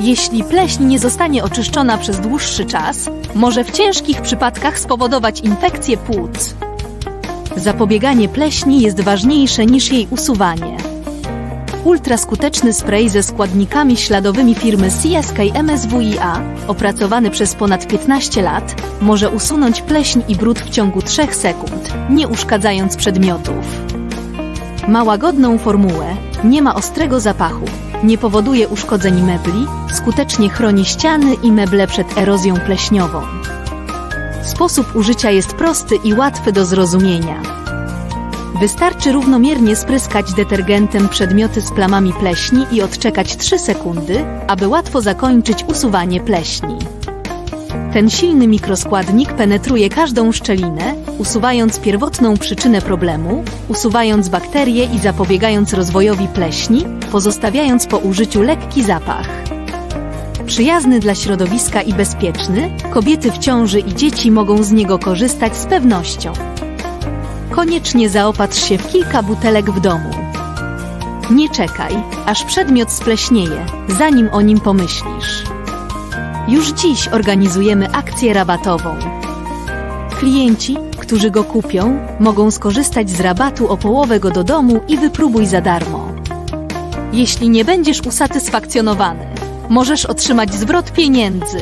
Jeśli pleśń nie zostanie oczyszczona przez dłuższy czas, może w ciężkich przypadkach spowodować infekcję płuc. Zapobieganie pleśni jest ważniejsze niż jej usuwanie. Ultraskuteczny spray ze składnikami śladowymi firmy CSK MSWiA, opracowany przez ponad 15 lat, może usunąć pleśń i brud w ciągu 3 sekund, nie uszkadzając przedmiotów. Ma łagodną formułę, nie ma ostrego zapachu, nie powoduje uszkodzeń mebli, skutecznie chroni ściany i meble przed erozją pleśniową. Sposób użycia jest prosty i łatwy do zrozumienia. Wystarczy równomiernie spryskać detergentem przedmioty z plamami pleśni i odczekać 3 sekundy, aby łatwo zakończyć usuwanie pleśni. Ten silny mikroskładnik penetruje każdą szczelinę, usuwając pierwotną przyczynę problemu, usuwając bakterie i zapobiegając rozwojowi pleśni, pozostawiając po użyciu lekki zapach. Przyjazny dla środowiska i bezpieczny, kobiety w ciąży i dzieci mogą z niego korzystać z pewnością. Koniecznie zaopatrz się w kilka butelek w domu. Nie czekaj, aż przedmiot spleśnieje, zanim o nim pomyślisz. Już dziś organizujemy akcję rabatową. Klienci, którzy go kupią, mogą skorzystać z rabatu o połowę go do domu i wypróbuj za darmo. Jeśli nie będziesz usatysfakcjonowany, możesz otrzymać zwrot pieniędzy.